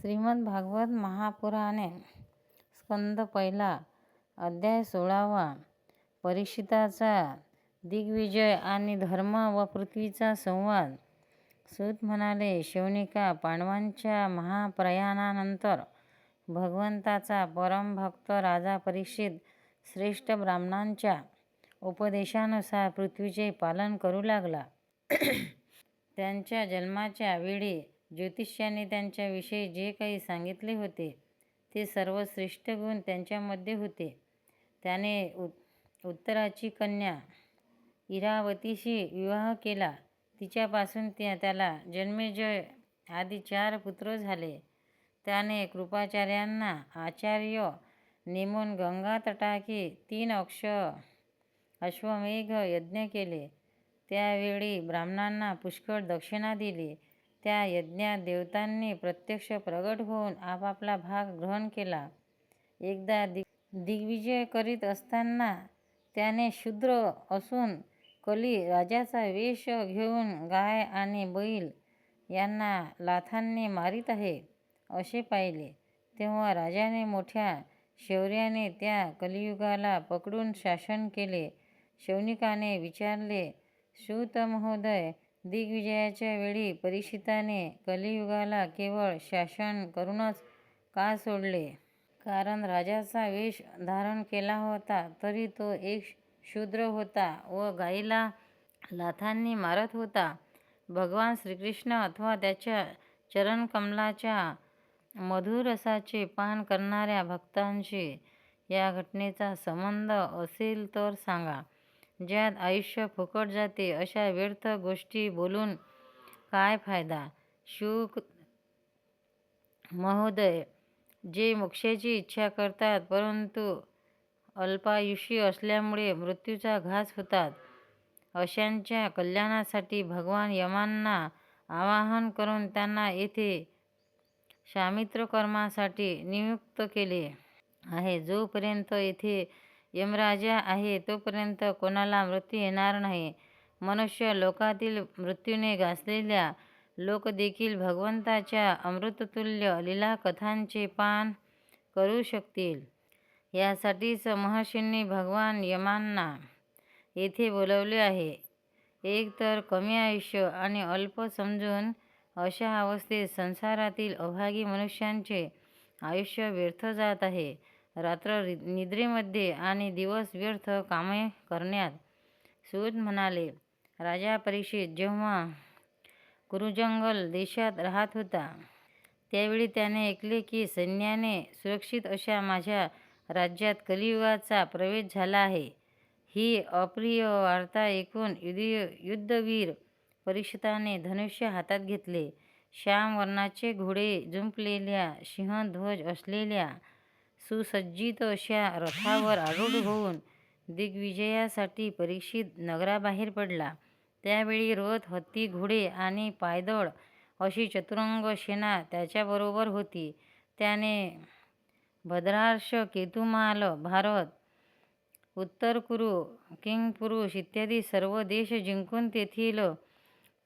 श्रीमद भागवत महापुराणे स्कंद पहिला अध्याय सोळावा परीक्षिताचा दिग्विजय आणि धर्म व पृथ्वीचा संवाद सूत म्हणाले शिवनिका पांडवांच्या महाप्रयाणानंतर भगवंताचा परमभक्त राजा परीक्षित श्रेष्ठ ब्राह्मणांच्या उपदेशानुसार पृथ्वीचे पालन करू लागला. त्यांच्या जन्माच्या वेळी ज्योतिष्याने त्यांच्याविषयी जे काही सांगितले होते ते सर्व श्रेष्ठ गुण त्यांच्यामध्ये होते. त्याने उत्तराची कन्या इरावतीशी विवाह केला. तिच्यापासून त्या त्याला जन्मेजय आदी चार पुत्र झाले. त्याने कृपाचार्यांना आचार्य नेमून गंगातटाकी तीन अक्ष अश्वमेघ यज्ञ केले. त्यावेळी ब्राह्मणांना पुष्कळ दक्षिणा दिली. त्या यज्ञात देवतांनी प्रत्यक्ष प्रगट होऊन आपापला भाग ग्रहण केला. एकदा दिग्विजय करीत असताना त्याने शूद्र असून कली राजाचा वेष घेऊन गाय आणि बैल यांना लाथांनी मारीत आहे असे पाहिले. तेव्हा राजाने मोठ्या शौर्याने त्या कलियुगाला पकडून शासन केले. शौनिकाने विचारले, सूत महोदय, दिग्विजयाच्या वेळी परीक्षिताने कलियुगाला केवळ शासन करूनच का सोडले? कारण राजाचा वेष धारण केला होता तरी तो एक शूद्र होता व गायीला लाथांनी मारत होता. भगवान श्रीकृष्ण अथवा त्याच्या चरणकमलाच्या मधुरसाचे पान करणाऱ्या भक्तांशी या घटनेचा संबंध असेल तर सांगा. ज्यात आयुष्य फुकट जाते अशा व्यर्थ गोष्टी बोलून काय फायदा? शुक महोदय, जे मोक्षाची इच्छा करतात परंतु अल्पायुषी असल्यामुळे मृत्यूचा घास होतात अशांच्या कल्याणासाठी भगवान यमांना आवाहन करून त्यांना येथे शामित्रकर्मासाठी नियुक्त केले आहे. जोपर्यंत येथे यमराजा आहे तोपर्यंत कोणाला मृत्यू येणार नाही. मनुष्य लोकातील मृत्यूने गासलेल्या लोक देखील भगवंताच्या अमृततुल्य लीलाकथांचे पान करू शकतील. यासाठीच महर्षींनी भगवान यमांना येथे बोलवले आहे. एक तर कमी आयुष्य आणि अल्प समजून अशा अवस्थेत संसारातील अभागी मनुष्यांचे आयुष्य व्यर्थ जात आहे. रात्र निद्रेमध्ये आणि दिवस व्यर्थ कामे करण्यात. सूत म्हणाले, राजा परीक्षित जेव्हा कुरुजंगल देशात राहत होता त्यावेळी त्याने ऐकले की सैन्याने सुरक्षित अशा माझ्या राज्यात कलियुगाचा प्रवेश झाला आहे. ही अप्रिय वार्ता ऐकून युद्धवीर परीक्षिताने धनुष्य हातात घेतले. श्याम वर्णाचे घोडे जुंपलेल्या सिंहध्वज असलेल्या सुसज्जित अशा रथावर आरूढ होऊन दिग्विजयासाठी परीक्षित नगराबाहेर पडला. त्यावेळी रथ, हत्ती, घोडे आणि पायदळ अशी चतुरंग सेना त्याच्याबरोबर होती. त्याने भद्रार्ष, केतुमाल, भारत, उत्तरकुरु, किंगपुरुष इत्यादी सर्व देश जिंकून तेथील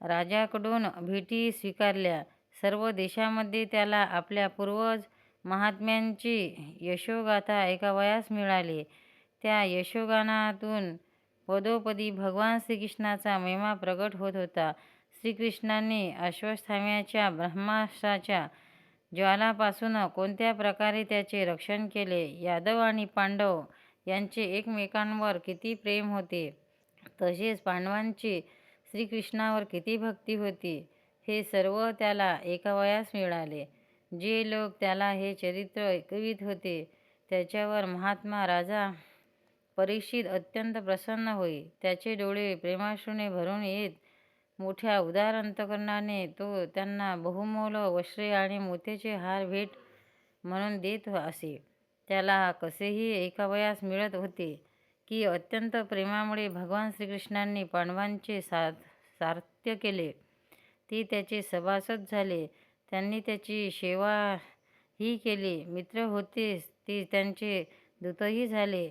राजांकडून भेटी स्वीकारल्या. सर्व देशांमध्ये त्याला आपल्या पूर्वज महात्म्यांची यशोगाथा ऐकावयास मिळाली. त्या यशोगानातून पदोपदी भगवान श्रीकृष्णाचा महिमा प्रगट होत होता. श्रीकृष्णांनी अश्वस्थाम्याच्या ब्रह्मास्त्राच्या ज्वालापासून कोणत्या प्रकारे त्याचे रक्षण केले, यादव आणि पांडव यांचे एकमेकांवर किती प्रेम होते, तसेच पांडवांची श्रीकृष्णावर किती भक्ती होती, हे सर्व त्याला ऐकावयास मिळाले. जे लोक त्याला हे चरित्र ऐकवीत होते त्याच्यावर महात्मा राजा परीक्षित अत्यंत प्रसन्न होई. त्याचे डोळे प्रेमाश्रूने भरून येत. मोठ्या उदार अंतकरणाने तो त्यांना बहुमोल वस्त्रे आणि मोत्याचे हार भेट म्हणून देत असे. त्याला कसेही ऐकावयास मिळत होते की अत्यंत प्रेमामुळे भगवान श्रीकृष्णांनी पांडवांचे सारथ्य केले. ते त्याचे सभासद झाले. त्यांनी त्याची सेवा ही केली. मित्र होतीस ती त्यांचे दूतही झाले.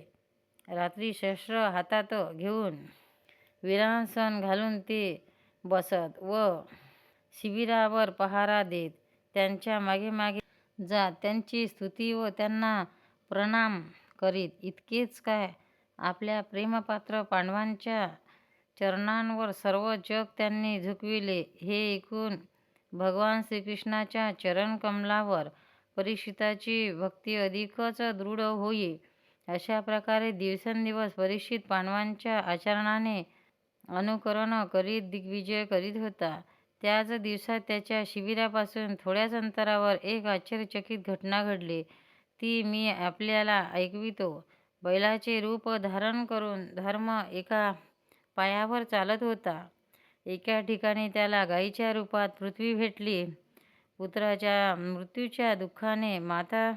रात्री शस्त्र हातात घेऊन वीरासन घालून ते बसत व शिबिरावर पहारा देत. त्यांच्या मागे मागे जा त्यांची स्तुती व त्यांना प्रणाम करीत इतकेच काय आपल्या प्रेमपात्र पांडवांच्या चरणांवर सर्व जग त्यांनी झुकविले हे ऐकून भगवान श्रीकृष्णाच्या चरणकमलावर परीक्षिताची भक्ती अधिकच दृढ होई. अशा प्रकारे दिवसेंदिवस परीक्षित पांडवांच्या आचरणाने अनुकरण करीत दिग्विजय करीत होता. त्याच दिवसात त्याच्या शिबिरापासून थोड्याच अंतरावर एक आश्चर्यचकित घटना घडली. ती मी आपल्याला ऐकवितो. बैलाचे रूप धारण करून धर्म एका पायावर चालत होता. एका ठिकाणी त्याला गायीच्या रूपात पृथ्वी भेटली. पुत्राच्या मृत्यूच्या दुःखाने माता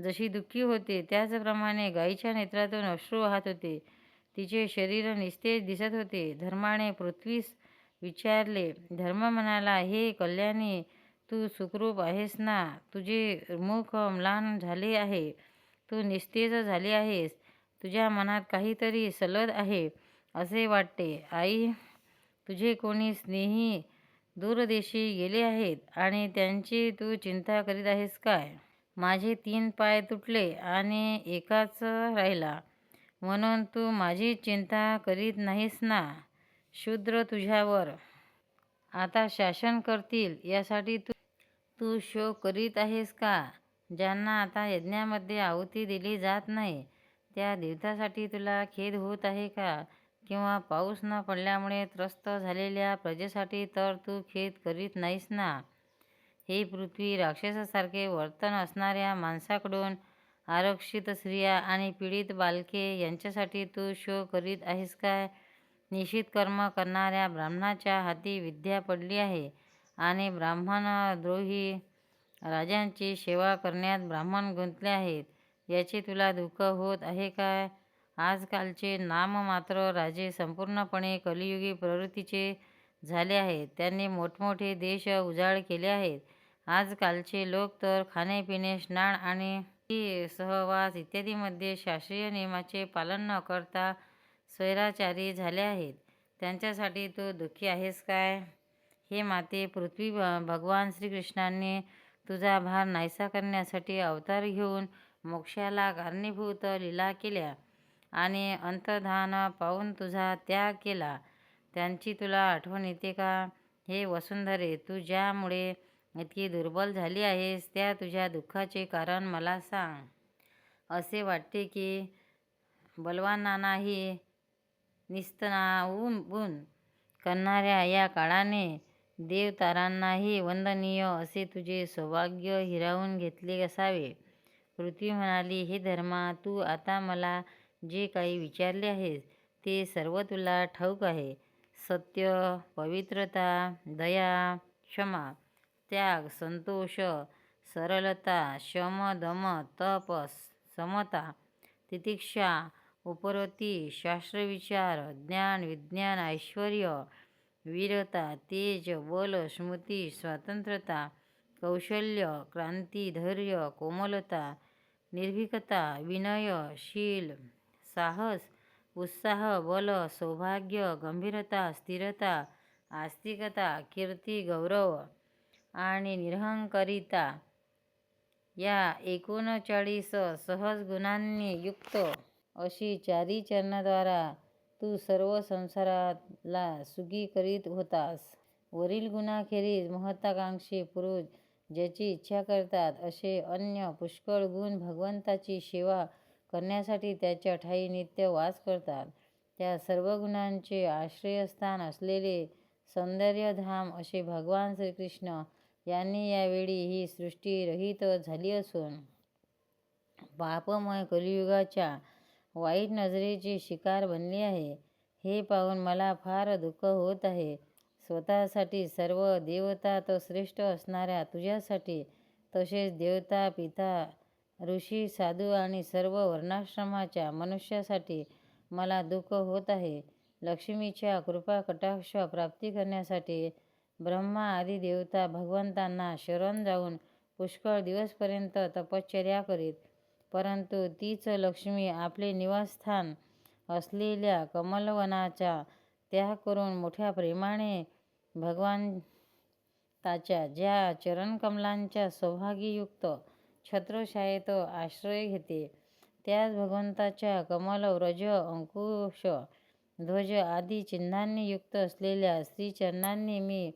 जशी दुःखी होते त्याचप्रमाणे गायीच्या नेत्रातून अश्रू वाहत होते. तिचे शरीर निस्तेज दिसत होते. धर्माने पृथ्वीस विचारले धर्म म्हणाला हे कल्याणी तू सुखरूप आहेस ना? तुझे मुख म्लान झाले आहे. तू निस्तेज झाली आहेस. तुझ्या मनात काहीतरी सलद आहे असे वाटते. आई तुझे कोणी स्नेही दूरदेशी गेले आहेत आणि त्यांची तू चिंता करीत आहेस काय? माझे तीन पाय तुटले आणि एकाच राहिला. म्हणून तू माझी चिंता करीत नाहीस ना? शूद्र तुझ्यावर. आता शासन करतील यासाठी तू तू शोक करीत आहेस का? ज्यांना आता यज्ञामध्ये आहुती दिली जात नाही त्या देवतासाठी तुला खेद होत आहे का? किंवा पाऊस न पडल्यामुळे त्रस्त झालेल्या प्रजेसाठी तर तू खेद करीत नाहीस ना. हे पृथ्वी राक्षसासारखे वर्तन असणाऱ्या माणसाकडून आरक्षित स्त्रिया आणि पीडित बालके यांच्यासाठी तू शो करीत आहेस काय? निश्चित कर्म करणाऱ्या ब्राह्मणाच्या हाती विद्या पडली आहे आणि ब्राह्मणद्रोही राजांची सेवा करण्यात ब्राह्मण गुंतले आहेत. याचे तुला दुःख होत आहे काय? आजकालचे नाममात्र राजे संपूर्णपणे कलियुगी प्रवृत्तीचे झाले आहेत. त्यांनी मोठमोठे देश उजाड केले आहेत. आजकालचे लोक तर खाणेपिणे स्नान आणि सहवास इत्यादीमध्ये शास्त्रीय नियमाचे पालन न करता स्वैराचारी झाले आहेत. त्यांच्यासाठी तू दुःखी आहेस काय? हे माते पृथ्वी भगवान श्रीकृष्णांनी तुझा भार नाहीसा करण्यासाठी अवतार घेऊन मोक्षाला कारणीभूत लीला केल्या. आणि अंतर्धान पाहून तुझा त्याग केला. त्यांची तुला आठवण येते का? हे वसुंधरे तू ज्यामुळे इतकी दुर्बल झाली आहेस त्या तुझ्या दुःखाचे कारण मला सांग. असे वाटते की बलवानांनाही निस्तनावून करणाऱ्या या काळाने देवतारांनाही वंदनीय असे तुझे सौभाग्य हिरावून घेतले असावे. पृथ्वी म्हणाली हे धर्मा तू आता मला जे काही विचारले आहेस ते सर्व तुला ठाऊक आहे. सत्य पवित्रता दया क्षमा त्याग संतोष सरलता शम दम तप समता तितिक्षा उपरती शास्त्रविचार ज्ञान विज्ञान ऐश्वर वीरता तेज बल स्मृती स्वातंत्र्यता कौशल्य क्रांती धैर्य कोमलता निर्भीकता विनय शील साहस उत्साह बल सौभाग्य गंभीरता स्थिरता आस्तिकता कीर्ती गौरव आणि निरहंकारिता या एकोणचाळीस सहज गुणांनी युक्त अशी चारी चरणाद्वारा तू सर्व संसाराला सुखी करीत होतास. वरील गुणाखेरीज महत्त्वाकांक्षी पुरुष ज्याची इच्छा करतात असे अन्य पुष्कळ गुण भगवंताची सेवा करण्यासाठी त्याच्या ठाई नित्य वास करतात. त्या सर्व गुणांचे आश्रयस्थान असलेले सौंदर्यधाम असे भगवान श्रीकृष्ण यांनी यावेळी ही सृष्टी रहित झाली असून पापमय कलियुगाच्या वाईट नजरेची शिकार बनली आहे. हे पाहून मला फार दुःख होत आहे. स्वतःसाठी सर्व देवता तो श्रेष्ठ असणाऱ्या तुझ्यासाठी तसेच देवता पिता ऋषी साधू आणि सर्व वर्णाश्रमाच्या मनुष्यासाठी मला दुःख होत आहे. लक्ष्मीच्या कृपा कटाक्ष प्राप्ती करण्यासाठी ब्रह्मा आदी देवता भगवंतांना शरण जाऊन पुष्कळ दिवसपर्यंत तपश्चर्या करीत परंतु तीच लक्ष्मी आपले निवासस्थान असलेल्या कमलवनाचा त्याग करून मोठ्या प्रेमाने भगवंताच्या ज्या चरणकमलांच्या सौभाग्ययुक्त छत्रछायेत आश्रय घेते. त्याच भगवंताच्या कमल व्रज अंकुश ध्वज आदी चिन्हांनी युक्त असलेल्या श्रीचरणांनी मी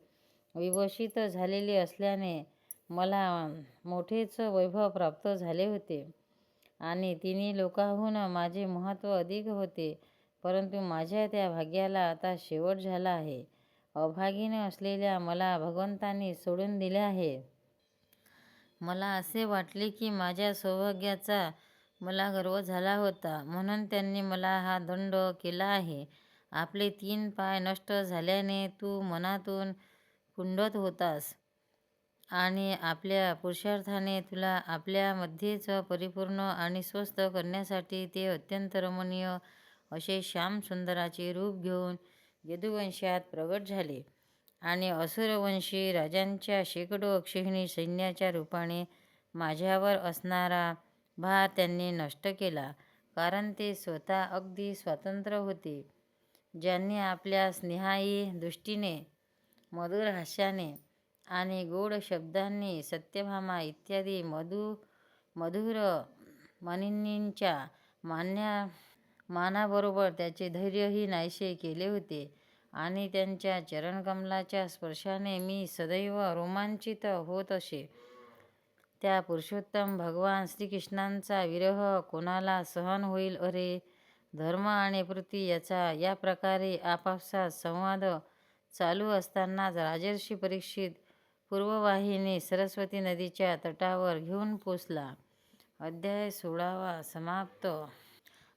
विवशित झालेली असल्याने मला मोठेच वैभव प्राप्त झाले होते. आणि तिन्ही लोकांहून माझे महत्त्व अधिक होते. परंतु माझ्या त्या भाग्याला आता शेवट झाला आहे. अभागीनं असलेल्या मला भगवंतांनी सोडून दिले आहे. मला असे वाटले की माझ्या सौभाग्याचा मला गर्व झाला होता. म्हणून त्यांनी मला हा दंड केला आहे. आपले तीन पाय नष्ट झाल्याने तू मनातून कुंडत होतास आणि आपल्या पुरुषार्थाने तुला आपल्यामध्येच परिपूर्ण आणि स्वस्थ करण्यासाठी ते अत्यंत रमणीय असे श्यामसुंदराचे रूप घेऊन यदुवंशात प्रगट झाले. आणि असुरवंशी राजांच्या शेकडो अक्षहिणी सैन्याच्या रूपाने माझ्यावर असणारा भार त्यांनी नष्ट केला कारण ते स्वतः अगदी स्वतंत्र होते ज्यांनी आपल्या स्नेहाई दृष्टीने मधुर हास्याने आणि गोड शब्दांनी सत्यभामा इत्यादी मधु मधुर मनिनींच्या मान्या मानाबरोबर त्याचे धैर्यही नाहीसे केले होते. आणि त्यांच्या चरणकमलाच्या स्पर्शाने मी सदैव रोमांचित होत असे. त्या पुरुषोत्तम भगवान श्रीकृष्णांचा विरह कोणाला सहन होईल? अरे धर्म आणि पृथ्वी याचा या प्रकारे आपापसात संवाद चालू असतानाच राजर्षी परीक्षित पूर्ववाहिनी सरस्वती नदीच्या तटावर घेऊन पोचला. अध्याय सोळावा समाप्त.